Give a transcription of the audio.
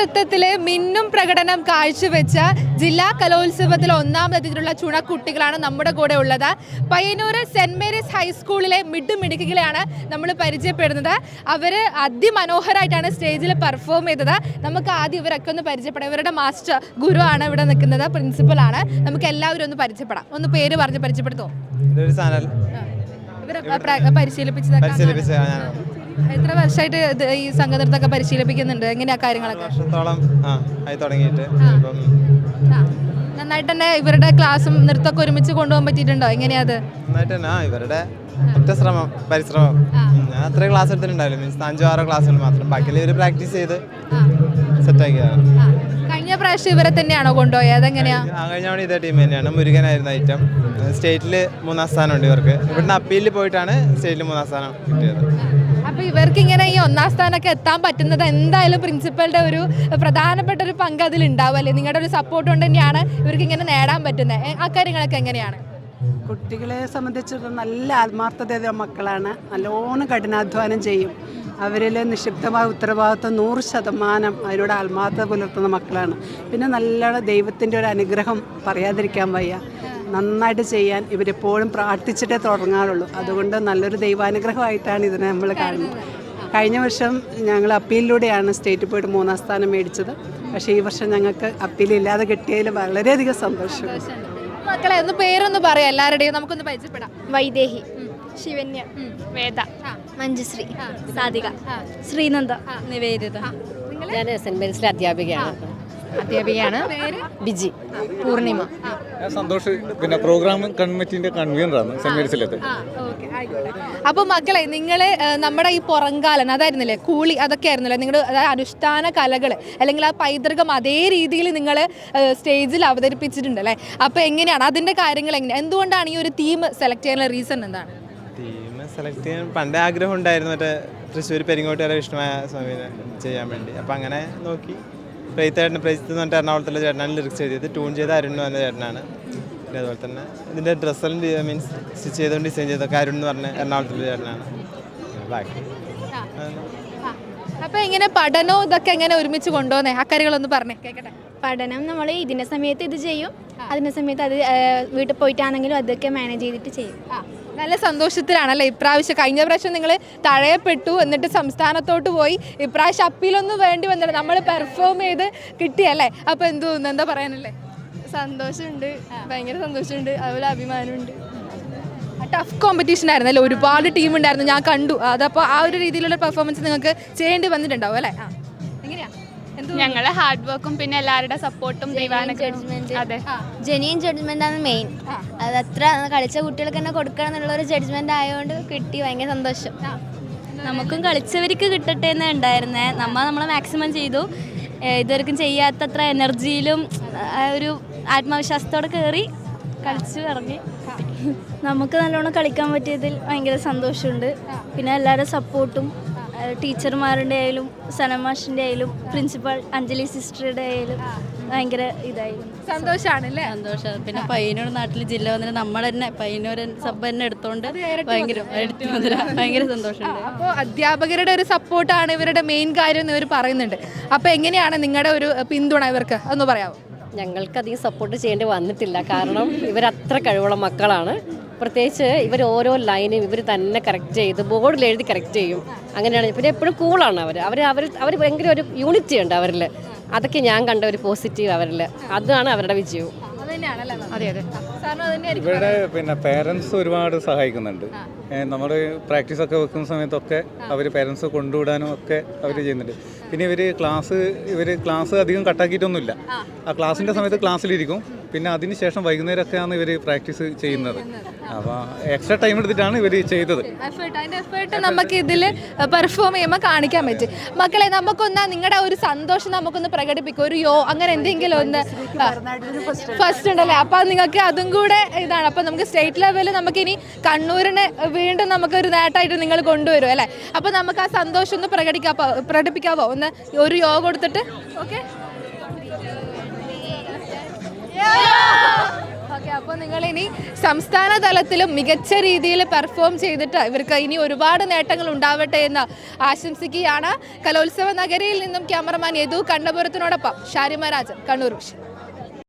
നൃത്തത്തിൽ മിന്നും പ്രകടനം കാഴ്ചവെച്ച ജില്ലാ കലോത്സവത്തിൽ ഒന്നാമതെത്തിയിട്ടുള്ള ചുണക്കുട്ടികളാണ് നമ്മുടെ കൂടെ ഉള്ളത്. പയ്യന്നൂർ സെന്റ് മേരീസ് ഹൈസ്കൂളിലെ മിഡ് മിടുക്കികളെയാണ് നമ്മൾ പരിചയപ്പെടുന്നത്. അവർ അതിമനോഹരമായിട്ടാണ് സ്റ്റേജിൽ പെർഫോം ചെയ്തത്. നമുക്ക് ആദ്യം ഇവരൊക്കെ ഒന്ന് പരിചയപ്പെടാം. ഇവരുടെ മാസ്റ്റർ ഗുരു ആണ് ഇവിടെ നിൽക്കുന്നത് പ്രിൻസിപ്പളാണ് നമുക്ക് എല്ലാവരും ഒന്ന് പരിചയപ്പെടാം. ഒന്ന് പേര് പറഞ്ഞ് പരിചയപ്പെടുത്തുമോ ഇതൊരു ചാനൽ ഇവരെ പ്ര- ഞാൻ എത്ര വർഷമായിട്ട് ഇത് ഈ സംഘനൃത്തമൊക്കെ പരിശീലിപ്പിക്കുന്നുണ്ട്? എങ്ങനെയാ കാര്യങ്ങളൊക്കെ? വർഷത്തോളം ആയി തുടങ്ങിയിട്ട്. നന്നായിട്ട് തന്നെ ഇവരുടെ ക്ലാസ്സും നൃത്തമൊക്കെ ഒരുമിച്ച് കൊണ്ടുപോകാൻ പറ്റിയിട്ടുണ്ടോ? എങ്ങനെയാ അത്? നന്നായിട്ട് തന്നെ ഇവരുടെ ഒറ്റ ശ്രമം പരിശ്രമം. ഞാൻ അത്ര ക്ലാസ് എടുത്തിട്ടുണ്ടാവില്ല മീൻസ് അഞ്ചോ ആറോ ക്ലാസ്സുകൾ മാത്രം. ബാക്കിയുള്ള ഇവർ പ്രാക്ടീസ് ചെയ്ത് സെറ്റാക്കിയതാണ്. ആ. കഴിഞ്ഞ പ്രാവശ്യം ഇവരെ തന്നെയാണോ കൊണ്ടുപോയത്? അതെങ്ങനെയാ? ആ കഴിഞ്ഞ തവണ ഇതേ ടീം തന്നെയാണ്. മുരുകനായിരുന്നു ഐറ്റം സ്റ്റേറ്റിൽ മൂന്നാം സ്ഥാനം ഉണ്ട് ഇവർക്ക്. ഇവിടുന്ന് അപ്പീലിൽ പോയിട്ടാണ് സ്റ്റേറ്റിൽ മൂന്നാം സ്ഥാനം കിട്ടിയത്. അപ്പൊ ഇവർക്ക് ഇങ്ങനെ ഈ ഒന്നാം സ്ഥാനമൊക്കെ എത്താൻ പറ്റുന്നത് എന്തായാലും പ്രിൻസിപ്പളുടെ ഒരു പ്രധാനപ്പെട്ട ഒരു പങ്ക് അതിൽ ഉണ്ടാവുമല്ലേ നിങ്ങളുടെ ഒരു സപ്പോർട്ട് കൊണ്ട് തന്നെയാണ് ഇവർക്ക് ഇങ്ങനെ നേടാൻ പറ്റുന്നത് ആ കാര്യങ്ങളൊക്കെ എങ്ങനെയാണ്? കുട്ടികളെ സംബന്ധിച്ചിടത്തോളം നല്ല ആത്മാർത്ഥതയുള്ള മക്കളാണ്. നല്ലോണം കഠിനാധ്വാനം ചെയ്യും. അവരിൽ നിക്ഷിപ്തമായ ഉത്തരവാദിത്വം നൂറ് ശതമാനം അതിനോട് ആത്മാർത്ഥത പുലർത്തുന്ന മക്കളാണ്. പിന്നെ നല്ല ദൈവത്തിന്റെ ഒരു അനുഗ്രഹം പറയാതിരിക്കാൻ വയ്യ. നന്നായിട്ട് ചെയ്യാൻ ഇവരെപ്പോഴും പ്രാർത്ഥിച്ചിട്ടേ തുടങ്ങാറുള്ളൂ. അതുകൊണ്ട് നല്ലൊരു ദൈവാനുഗ്രഹമായിട്ടാണ് ഇതിനെ നമ്മൾ കാണുന്നത്. കഴിഞ്ഞ വർഷം ഞങ്ങൾ അപ്പീലിലൂടെയാണ് സ്റ്റേറ്റ് പോയിട്ട് മൂന്നാം സ്ഥാനം മേടിച്ചത്. പക്ഷേ ഈ വർഷം ഞങ്ങൾക്ക് അപ്പീലില്ലാതെ കിട്ടിയതിൽ വളരെയധികം സന്തോഷം. മക്കളെ ഒന്ന് പേരൊന്ന് പറയാം. എല്ലാവരുടെയും നമുക്കൊന്ന് പരിചയപ്പെടാം. വൈദേഹി. ശിവന്യ വേദ മഞ്ജുശ്രീ സാധിക ശ്രീനന്ദ നിവേദിത. ഞാൻ സെന്റ് മേരീസിലെ അധ്യാപികയാണ്. അധ്യാപികയാണ്. ബിജി പൂർണിമ. ഞാൻ സന്തോഷ് പിന്നെ പ്രോഗ്രാം കമ്മിറ്റിന്റെ കൺവീനറാണ് സെന്റ് മേരീസിലത്തെ. അപ്പോൾ മക്കളെ നിങ്ങളെ നമ്മുടെ ഈ പുറങ്കാലൻ അതായിരുന്നില്ലേ? കൂളി അതൊക്കെ ആയിരുന്നല്ലേ? നിങ്ങളുടെ അതായത് അനുഷ്ഠാന കലകൾ അല്ലെങ്കിൽ ആ പൈതൃകം അതേ രീതിയിൽ നിങ്ങൾ സ്റ്റേജിൽ അവതരിപ്പിച്ചിട്ടുണ്ട് അല്ലേ? അപ്പോൾ എങ്ങനെയാണ്? അതിന്റെ കാര്യങ്ങൾ എങ്ങനെയാണ് എന്തുകൊണ്ടാണ് ഈ ഒരു തീം സെലക്ട് ചെയ്യാനുള്ള റീസൺ എന്താണ്? സെലക്ട് ചെയ്യാൻ പണ്ടേ ആഗ്രഹം ഉണ്ടായിരുന്നു മറ്റേ തൃശ്ശൂർ പെരിങ്ങോട്ടുകാരെ വിഷ്ണുമായ സ്വാമിനെ ചെയ്യാൻ വേണ്ടി. അപ്പം അങ്ങനെ നോക്കി. പ്രേത്തേട്ടൻ പ്രൈത്ത് എന്ന് പറഞ്ഞിട്ട് എറണാകുളത്തുള്ള ചേട്ടനാണ് ലിറിക്സ് എഴുതിയത്. ട്യൂൺ ചെയ്ത അരുൺ എന്ന് പറഞ്ഞ ചേട്ടനാണ്. പിന്നെ അതുപോലെ തന്നെ ഇതിന്റെ ഡ്രസ്സെല്ലാം മീൻസ് സ്റ്റിച്ച് ചെയ്തുകൊണ്ട് ഡിസൈൻ ചെയ്തൊക്കെ അരുൺ എന്ന് പറഞ്ഞ എറണാകുളത്തുള്ള ചേട്ടനാണ്. ബാക്കി അപ്പോൾ എങ്ങനെ പഠനവും ഇതൊക്കെ എങ്ങനെ ഒരുമിച്ച് കൊണ്ടുപോകുന്നേ? ആ കാര്യങ്ങളൊന്ന് പറഞ്ഞേ കേൾക്കട്ടെ പഠനം നമ്മൾ ഇതിന്റെ സമയത്ത് ഇത് ചെയ്യും. അതിന്റെ സമയത്ത് അത് വീട്ടിൽ പോയിട്ടാണെങ്കിലും അതൊക്കെ മാനേജ് ചെയ്തിട്ട് ചെയ്യും. ആ, നല്ല സന്തോഷത്തിലാണല്ലേ? ഇപ്രാവശ്യം കഴിഞ്ഞ പ്രാവശ്യം നിങ്ങൾ തഴയപ്പെട്ടു എന്നിട്ട് സംസ്ഥാനത്തോട്ട് പോയി. ഇപ്രാവശ്യം അപ്പീലൊന്നും വേണ്ടി വന്നില്ല. നമ്മൾ പെർഫോം ചെയ്ത് കിട്ടിയല്ലേ? അപ്പോൾ എന്ത് തോന്നുന്നു എന്താ പറയാനല്ലേ? സന്തോഷമുണ്ട്. ഭയങ്കര സന്തോഷമുണ്ട്. അതുപോലെ അഭിമാനമുണ്ട്. ടഫ് കോമ്പറ്റീഷൻ ആയിരുന്നു അല്ലേ ഒരുപാട് ടീം ഉണ്ടായിരുന്നു. ഞാൻ കണ്ടു. അതപ്പോൾ ആ ഒരു രീതിയിലുള്ള പെർഫോമൻസ് നിങ്ങൾക്ക് ചെയ്യേണ്ടി വന്നിട്ടുണ്ടാവും അല്ലേ? ഞങ്ങളെ ഹാർഡ് വർക്കും പിന്നെ എല്ലാവരുടെ സപ്പോർട്ടും ജഡ്ജ്മെന്റ് അതെ. ജെനിയൻ ജഡ്ജ്മെന്റ് ആണ് മെയിൻ അത് അത്ര കളിച്ച കുട്ടികൾക്ക് തന്നെ കൊടുക്കണം എന്നുള്ള ഒരു ജഡ്ജ്മെന്റ് ആയതുകൊണ്ട് കിട്ടി. ഭയങ്കര സന്തോഷം. നമുക്കും കളിച്ചവർക്ക് കിട്ടട്ടെ എന്ന് ഉണ്ടായിരുന്നേ. നമ്മൾ നമ്മളെ മാക്സിമം ചെയ്തു. ഇതുവരെക്കും ചെയ്യാത്തത്ര എനർജിയിലും ഒരു ആത്മവിശ്വാസത്തോടെ കയറി കളിച്ചു ഇറങ്ങി. നമുക്ക് നല്ലോണം കളിക്കാൻ പറ്റിയതിൽ ഭയങ്കര സന്തോഷമുണ്ട്. പിന്നെ എല്ലാവരുടെ സപ്പോർട്ടും ടീച്ചർമാരുടെ ആയാലും സനമാഷിന്റെ ആയാലും പ്രിൻസിപ്പൽ അഞ്ജലി സിസ്റ്ററുടെ ആയാലും ഭയങ്കര ഇതായിരുന്നു. സന്തോഷമാണ് അല്ലേ സന്തോഷം. പിന്നെ പയ്യന്നൂർ നാട്ടിൽ ജില്ല വന്നിട്ട് നമ്മൾ തന്നെ പയ്യന്നൂർ സബ് തന്നെ എടുത്തോണ്ട് ഭയങ്കര ഭയങ്കര സന്തോഷമുണ്ട്. അപ്പോൾ അധ്യാപകരുടെ ഒരു സപ്പോർട്ടാണ് ഇവരുടെ മെയിൻ കാര്യം എന്ന് ഇവർ പറയുന്നുണ്ട്. അപ്പോൾ എങ്ങനെയാണ് നിങ്ങളുടെ ഒരു പിന്തുണ ഇവർക്ക്? അതൊന്ന് പറയാമോ ഞങ്ങൾക്ക് അധികം സപ്പോർട്ട് ചെയ്യേണ്ടി വന്നിട്ടില്ല. കാരണം ഇവരത്ര കഴിവുള്ള മക്കളാണ്. പ്രത്യേകിച്ച് ഇവർ ഓരോ ലൈനും ഇവർ തന്നെ കറക്റ്റ് ചെയ്ത് ബോർഡിൽ എഴുതി കറക്റ്റ് ചെയ്യും. അങ്ങനെയാണ് പിന്നെ എപ്പോഴും കൂളാണ് അവർ അവർ അവർ അവർ ഭയങ്കര ഒരു യൂണിറ്റി ഉണ്ട് അവരിൽ അതൊക്കെ ഞാൻ കണ്ട ഒരു പോസിറ്റീവ് അവരിൽ അതാണ് അവരുടെ വിജയവും. ഇവിടെ പിന്നെ പേരൻസ് ഒരുപാട് സഹായിക്കുന്നുണ്ട്. നമ്മൾ പ്രാക്ടീസ് ഒക്കെ വെക്കുന്ന സമയത്തൊക്കെ അവർ പേരൻസ് കൊണ്ടുവിടാനും ഒക്കെ അവർ ചെയ്യുന്നുണ്ട്. പിന്നെ ഇവർ ക്ലാസ് ഇവർ ക്ലാസ് അധികം കട്ടാക്കിയിട്ടൊന്നുമില്ല. ആ. ക്ലാസ്സിന്റെ സമയത്ത് ക്ലാസ്സിലിരിക്കും. പിന്നെ അതിന് ശേഷം വൈകുന്നേരമൊക്കെയാണ് ഇവർ പ്രാക്ടീസ് ചെയ്യുന്നത്. അപ്പോൾ എക്സ്ട്രാ ടൈം എടുത്തിട്ടാണ് ഇവർ ചെയ്തത്. എഫേർട്ട് നമുക്ക് ഇതിൽ പെർഫോം ചെയ്യുമ്പോൾ കാണിക്കാൻ പറ്റും. മക്കളെ നമുക്കൊന്ന് നിങ്ങളുടെ ഒരു സന്തോഷം നമുക്കൊന്ന് പ്രകടിപ്പിക്കും. ഒരു യോ അങ്ങനെ എന്തെങ്കിലും ഒന്ന് ഫസ്റ്റ് ഉണ്ടല്ലേ? അപ്പോൾ നിങ്ങൾക്ക് അതും കൂടെ ഇതാണ്. അപ്പോൾ നമുക്ക് സ്റ്റേറ്റ് ലെവലിൽ നമുക്ക് ഇനി കണ്ണൂരിനെ വീണ്ടും നമുക്കൊരു നേട്ടമായിട്ട് നിങ്ങൾ കൊണ്ടുവരും അല്ലേ? അപ്പോൾ നമുക്ക് ആ സന്തോഷം ഒന്ന് പ്രകടിക്കാവോ പ്രകടിപ്പിക്കാവോ? ഒന്ന് ഒരു യോ കൊടുത്തിട്ട് ഓക്കെ? ഓക്കെ അപ്പോൾ നിങ്ങൾ ഇനി സംസ്ഥാന തലത്തിലും മികച്ച രീതിയിൽ പെർഫോം ചെയ്തിട്ട് ഇവർക്ക് ഇനി ഒരുപാട് നേട്ടങ്ങൾ ഉണ്ടാവട്ടെ എന്ന് ആശംസിക്കുകയാണ്. കലോത്സവ നഗരിയിൽ നിന്നും ക്യാമറമാൻ യദു കണ്ണപുരത്തിനോടൊപ്പം ഷാരിമ രാജൻ കണ്ണൂർ വിഷൻ.